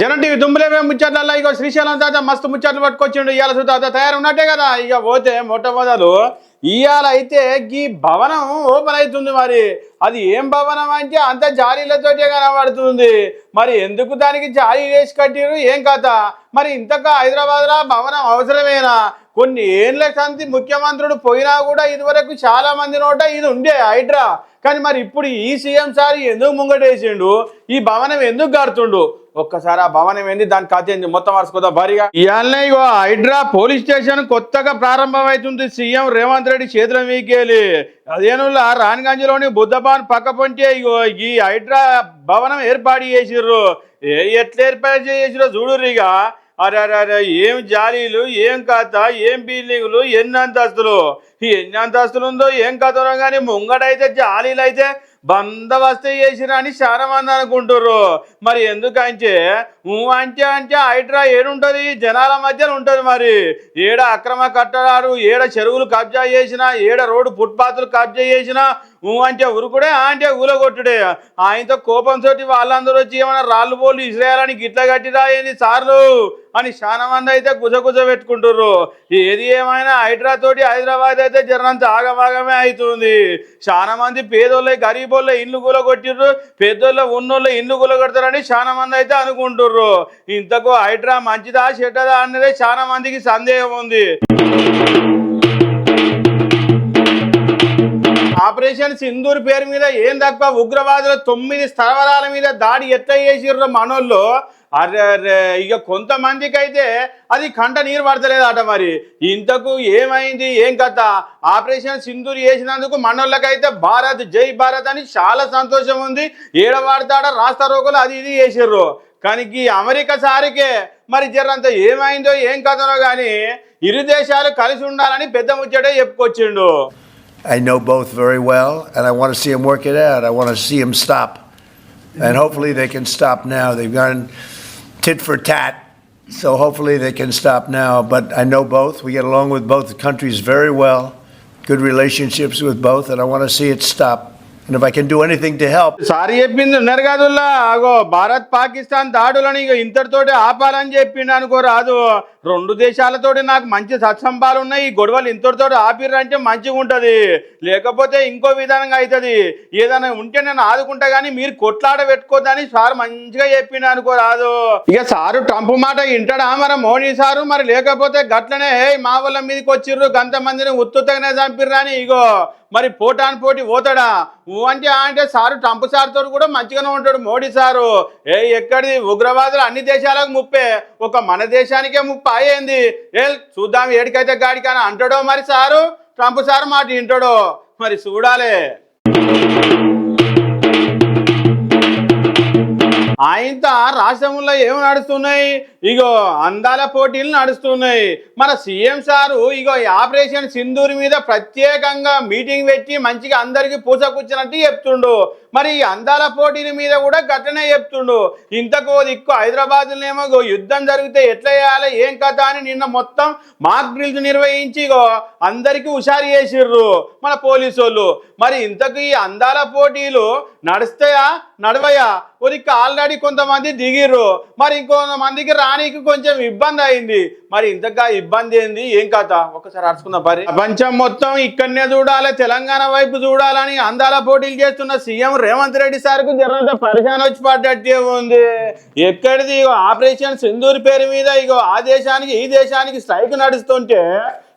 జనం టీవీ దుమ్ములేమే ముచ్చట్లలో ఇక శ్రీశైలం తాత మస్తు ముచ్చట్లు పట్టుకొచ్చిండు. ఇవాళ తాత తయారు ఉన్నట్టే కదా. ఇక పోతే మొట్టమొదలు ఇవాళ అయితే ఈ భవనం ఓపెన్ అవుతుంది మరి. అది ఏం భవనం అంటే అంత జాలీలతోటే కనబడుతుంది. మరి ఎందుకు దానికి జాలీ వేసి కట్టిరు ఏం కథ? మరి ఇంతక హైదరాబాద్లో భవనం అవసరమేనా? కొన్ని ఏళ్ళ సంతి ముఖ్యమంత్రుడు పోయినా కూడా ఇదివరకు చాలా మంది నోట ఇది ఉండే హైడ్రా. కానీ మరి ఇప్పుడు ఈ సీఎం సార్ ఎందుకు ముంగటేసిండు? ఈ భవనం ఎందుకు కడుతుండు ఒక్కసారి ఆ భవనం ఏంది? దాని కథ ఏంది? మొత్తం వరుసుకోదా భారీగా. ఇవాళనే ఇగో హైడ్రా పోలీస్ స్టేషన్ కొత్తగా ప్రారంభమవుతుంది సీఎం రేవంత్ రెడ్డి చేతుల మీకేలి. అదేనులా రాణిగంజ్లోని బుద్ధపాన్ పక్క పొంటే ఇగో ఈ హైడ్రా భవనం ఏర్పాటు చేసిర్రు. ఏ ఎట్లా ఏర్పాటు చేసిరో చూడుర్రిగా అరే అరే అరే ఏం జాలీలు ఏం కథ ఏం బిల్డింగులు ఎన్ని అంతస్తులు? ఎన్ని అంతస్తులు ఉందో ఏం కథనో కానీ ముంగడైతే జాలీలు అయితే బందోబస్తు చేసిరా అని చాలా మంది అనుకుంటారు మరి ఎందుకంటే ఊ అంటే అంటే హైడ్రా ఏడుంటది జనాల మధ్యలో ఉంటది మరి. ఏడ అక్రమ కట్టడాలు ఏడ చెరువులు కబ్జా చేసినా ఏడ రోడ్డు ఫుట్పాత్లు కబ్జా చేసినా ఊ అంటే ఉరుకుడే ఆ అంటే ఊలగొట్టుడే ఆయనతో కోపంతో వాళ్ళందరూ వచ్చి ఏమైనా రాళ్ళు పోలు ఇసిరేయాలని గిట్ల కట్టిరా ఏంది సార్లు అని చాలా మంది అయితే గుజగుజ పెట్టుకుంటుర్రు. ఏది ఏమైనా హైడ్రా తోటి హైదరాబాద్ అయితే జరంత ఆగమాగమే అవుతుంది చాలా మంది పేదోళ్ళ గరీబోళ్ళ ఇల్లు కూలగొట్టిర్రు. పెద్దోళ్ళ ఉన్నోళ్ళ ఇల్లు కూలగొడతారని చాలా మంది అయితే అనుకుంటుర్రు. ఇంతకు హైడ్రా మంచిదా చెడ్డదా అనేది చాలా మందికి సందేహం ఉంది. ఆపరేషన్ సింధూర్ పేరు మీద ఏం తక్కువ ఉగ్రవాదుల తొమ్మిది స్థావరాల మీద దాడి ఎట్లా చేసిర్రు మనోళ్ళు. అరే అరే ఇక కొంతమందికి అయితే అది కంట నీరు పడతలేదట మరి. ఇంతకు ఏమైంది? ఏం కథ? ఆపరేషన్ సింధూర్ చేసినందుకు మనోళ్ళకైతే భారత్ జై భారత్ అని చాలా సంతోషం ఉంది. ఏడవాడతాడ రాస్తా రోగులు అది ఇది చేసిర్రు. కానీ ఈ అమెరికా సారికే మరి జర్రంత ఏమైందో ఏం కథనో కానీ ఇరు దేశాలు కలిసి ఉండాలని పెద్ద ముచ్చటే చెప్పుకొచ్చిండు. I know both very well, and I want to see them work it out. I want to see them stop. And hopefully they can stop now. They've gone tit for tat, so hopefully they can stop now. But I know both. We get along with both countries very well, good relationships with both, and I want to see it stop. And if I can do anything to help, సారి చెప్పింది ఉన్నారు కాదుల్లా అగో భారత్ పాకిస్తాన్ దాడులని ఇక ఇంతటితోటి ఆపాలని చెప్పిండు అనుకో రాదు రెండు దేశాలతోటి నాకు మంచి సత్సంభాలు ఉన్నాయి. ఈ గొడవలు ఇంతటితో ఆపిర్రంటే మంచిగా ఉంటుంది. లేకపోతే ఇంకో విధంగా అవుతుంది ఏదైనా ఉంటే నేను ఆదుకుంటా కానీ మీరు కొట్లాడ పెట్టుకోదని సార్ మంచిగా చెప్పిన అనుకో రాదు. ఇక సారు ట్రంప్ మాట వింటాడా మరి మోడీ సారు? మరి లేకపోతే గట్లనే "హే, మా వాళ్ళ మీదకి వచ్చిర్రు గంతమందిని ఉత్తుతగానే చంపిర్రు అని ఇగో మరి పోటాన్ పోటీ పోతాడా? అంటే అంటే సారు ట్రంప్ సార్ కూడా మంచిగానే ఉంటాడు మోడీ సారు. ఏ ఎక్కడిది? ఉగ్రవాదులు అన్ని దేశాలకు ముప్పే. ఒక మన దేశానికే ముప్ప. అయ్యింది? ఏ చూద్దాం ఏడికైతే గాడికైనా అంటాడో మరి సారు? ట్రంప్ సార్ మాట వింటాడో? మరి చూడాలి. ఆయనతో రాష్ట్రంలో ఏమి నడుస్తున్నాయి? ఇగో అందాల పోటీలు నడుస్తున్నాయి. మన సీఎం సారు ఇగో ఆపరేషన్ సింధూర్ మీద ప్రత్యేకంగా మీటింగ్ పెట్టి మంచిగా అందరికీ పూసకూర్చినట్టు చెప్తుండు. మరి ఈ అందాల పోటీల మీద కూడా గట్లనే చెప్తుండు. ఇంతకు దిక్కు హైదరాబాద్లోనేమో యుద్ధం జరిగితే ఎట్లా చేయాలి ఏం కథ అని నిన్న మొత్తం మాక్ డ్రిల్స్ నిర్వహించి ఇగో అందరికీ హుషారు చేసిర్రు మన పోలీసు వాళ్ళు మరి ఇంతకు ఈ అందాల పోటీలు నడుస్తాయా నడవయా? ఒరికి ఆల్రెడీ కొంతమంది దిగిర్రు. మరి ఇంకొంతమందికి దానికి కొంచెం ఇబ్బంది అయింది. మరి ఇంతగా ఇబ్బంది ఏంది? ఏం కథ? ఒకసారి అడుచుకుందాం పరి. ప్రపంచం మొత్తం ఇక్కడనే చూడాలి తెలంగాణ వైపు చూడాలని అందాల పోటీలు చేస్తున్న సీఎం రేవంత్ రెడ్డి సార్కు జరంత పరిశాన్ వచ్చి పడ్డట్టే ఉంది. ఎక్కడిది ఇగో ఆపరేషన్ సింధూర్ పేరు మీద ఇగో ఆ దేశానికి ఈ దేశానికి స్ట్రైక్ నడుస్తుంటే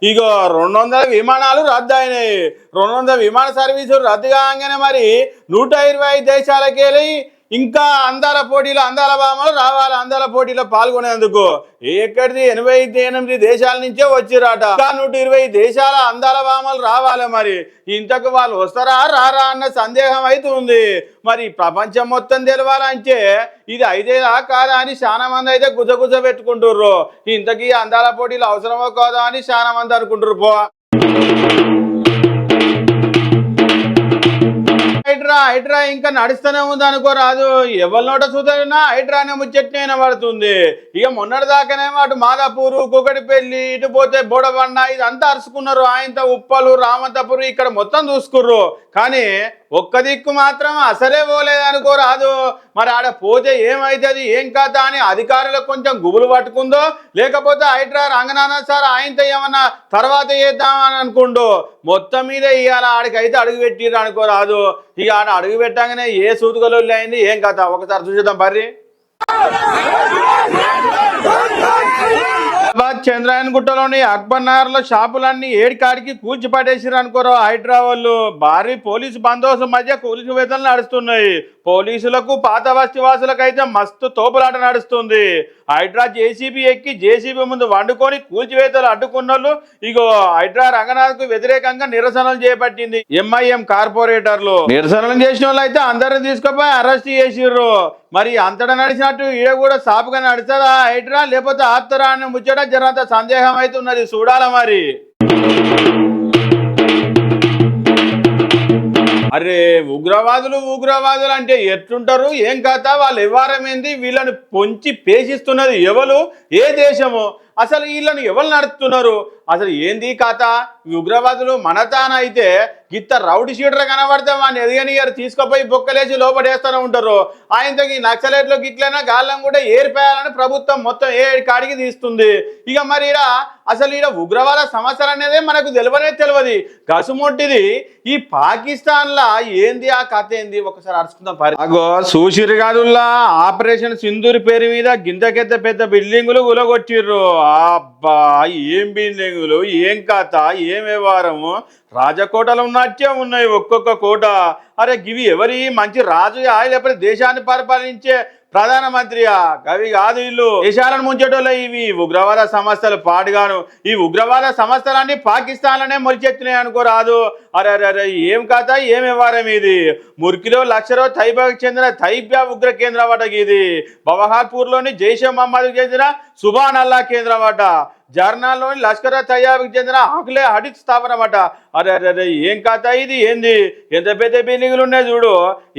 ఇగో రెండు వందల విమానాలు రద్దు అయినాయి రెండు వందల విమాన సర్వీసులు రద్దు కాగానే మరి నూట ఇరవై ఐదు దేశాలకెళ్ళి ఇంకా అందాల పోటీలో అందాల భామలు రావాలి. అందాల పోటీలో పాల్గొనేందుకు ఎక్కడిది ఎనభై ఎనిమిది దేశాల నుంచే వచ్చిరాట. నూట ఇరవై దేశాల అందాల భామలు రావాలి మరి. ఇంతకు వాళ్ళు వస్తారా రారా అన్న సందేహం అయితే ఉంది. మరి ప్రపంచం మొత్తం తెలవాలంటే ఇది ఐదేలా కాదా అని చాలా మంది అయితే గుజగుజ పెట్టుకుంటుర్రు. ఇంతకీ అందాల పోటీలు అవసరమో కాదా అని చాలా మంది అనుకుంటారు పో. హైడ్రా హైడ్రా ఇంకా నడుస్తూనే ఉంది అనుకోరాదు ఎవరి నోట చూసినా హైడ్రానే ముచ్చట్నే పడుతుంది ఇక మొన్నటిదాకానేమో అటు మాదాపూరు కుకటిపల్లి ఇటు పోతే బోడబండ ఇదంతా అరుచుకున్నారు. ఆయనతో ఉప్పలు రామంతపురు ఇక్కడ మొత్తం చూసుకుర్రు. కానీ ఒక్క దిక్కు మాత్రం అసలే పోలేదు అనుకో రాదు మరి ఆడ పోతే ఏమైతుంది ఏం కథ అని అధికారులకు కొంచెం గుబులు పట్టుకుందో లేకపోతే హైడ్రా రంగనాథ సార్ ఆయనతో ఏమన్నా తర్వాత చేద్దామని అనుకుండో మొత్తం మీద ఇవాళ ఆడికైతే అడుగు పెట్టిర్రు అనుకో రాదు ఇక ఆడ అడుగు పెట్టగానే ఏ సూతుగలు అయింది? ఏం కథ? ఒకసారి చూసేద్దాం బర్రి. హైదరాబాద్ చంద్రాయన్ గుట్టలోని అక్బర్ నగర్లో షాపులన్నీ ఏడికాడికి కూల్చి పడేసిరు అనుకోరు హైదరాబాద్ వాళ్ళు. భారీ పోలీసు బందోబస్తు మధ్య కూలిసి వేతలు నడుస్తున్నాయి. పోలీసులకు పాత బస్తీ అయితే మస్తు తోపులాట నడుస్తుంది. హైడ్రా జేసీబీ ఎక్కి జేసీబీ ముందు వండుకొని కూల్చివేతలు అడ్డుకున్నోళ్ళు ఇగో హైడ్రా రంగనాథ్కు వ్యతిరేకంగా నిరసనలు చేపట్టింది ఎంఐఎం కార్పొరేటర్లు. నిరసనలు చేసిన వాళ్ళు అయితే అందరిని తీసుకుపోయి అరెస్ట్ చేసిర్రు. మరి అంతటా నడిచినట్టు ఈడ కూడా సాపుగా నడుస్తుందా హైడ్రా? లేకపోతే ఆత్తరా అని ముచ్చట జరంత సందేహం అయితే ఉన్నది చూడాల మరి? అరే ఉగ్రవాదులు ఉగ్రవాదులు అంటే ఎట్లుంటారు? ఏం కథ? వాళ్ళు ఇవ్వారమేంది వీళ్ళని పొంచి పేషిస్తున్నది ఎవరు? ఏ దేశము? అసలు వీళ్ళని ఎవరు నడుపుతున్నారు? అసలు ఏంది కథ? ఈ ఉగ్రవాదులు మనతానైతే గిత్త రౌడీ షీటర్ కనబడితే వాడిని ఎదిగనియరు తీసుకుపోయి బొక్కలేసి లోపడేస్తూనే ఉంటారు. ఆయనతో ఈ నక్సలైట్లు గిట్లైనా గాలం కూడా ఏరిపోయాలని ప్రభుత్వం మొత్తం ఏ కాడికి తీస్తుంది? ఇక మరి ఈడ అసలు ఈడ ఉగ్రవాద సమస్యలు అనేది మనకు తెలియనే తెలియదు. గసుమొట్టిది ఈ పాకిస్తాన్లా ఏంది? ఆ కథ ఏంది? ఒకసారి అరుచుకుందాం. పరి అగో సూసిరు కాదుల్లా ఆపరేషన్ సింధూరి పేరు మీద గింతకెత్త పెద్ద బిల్డింగులు గులగొట్టిర్రు. అబ్బా ఏం బిల్డింగులు ఏం కాత ఏం వ్యవహారము? రాజకోటలు ఉన్నట్టే ఉన్నాయి ఒక్కొక్క కోట. అరే గివి ఎవరి మంచి రాజు లేకపోతే దేశాన్ని పరిపాలించే ప్రధానమంత్రి కవి కాదు ఇల్లు. దేశాలను ముంచేటోళ్ళ ఇవి. ఉగ్రవాద సంస్థలు పాటుగాను. ఈ ఉగ్రవాద సంస్థలన్నీ పాకిస్తాన్లోనే మొలిచెత్తున్నాయి అనుకోరాదు. అరే అరే అరే ఏం కథ? ఏం వ్యవహారం ఇది? మురికిలో లక్షరో తైబాకు చెందిన తైబ్యా ఉగ్ర కేంద్రం అట ఇది. బవహార్పూర్లోని జైషే మహమ్మద్ చెందిన సుబాన్ అల్లా కేంద్రం అట జర్నాల్లోని లష్కర్ తయ్యాబికి చెందిన ఆకులే హడిక్ స్థాపన అన్నమాట. అరే అరే అరే ఏం కథ ఇది? ఏంది? ఎంత పెద్ద బిల్డింగులు ఉన్నాయి చూడు.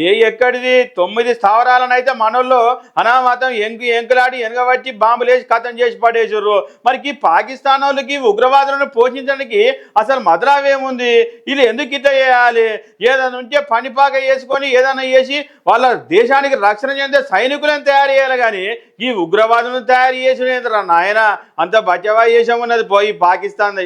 ఏ ఎక్కడిది? తొమ్మిది స్థావరాలను అయితే మనోళ్ళు అనామతం ఎంకు ఎంకులాడి వెనకబట్టి బాంబులేసి కథం చేసి పడేసారు మరికి పాకిస్తాన్ వాళ్ళకి ఉగ్రవాదులను పోషించడానికి అసలు మద్రావేముంది వీళ్ళు ఎందుకు ఇట్లా చేయాలి? ఏదైనా ఉంటే పనిపాక వేసుకొని ఏదైనా చేసి వాళ్ళ దేశానికి రక్షణ చెందే సైనికులను తయారు చేయాలి కానీ ఈ ఉగ్రవాదులను తయారు చేసిన నాయన? అంత బచ్చవా చేసామన్నది పోయి పాకిస్తాన్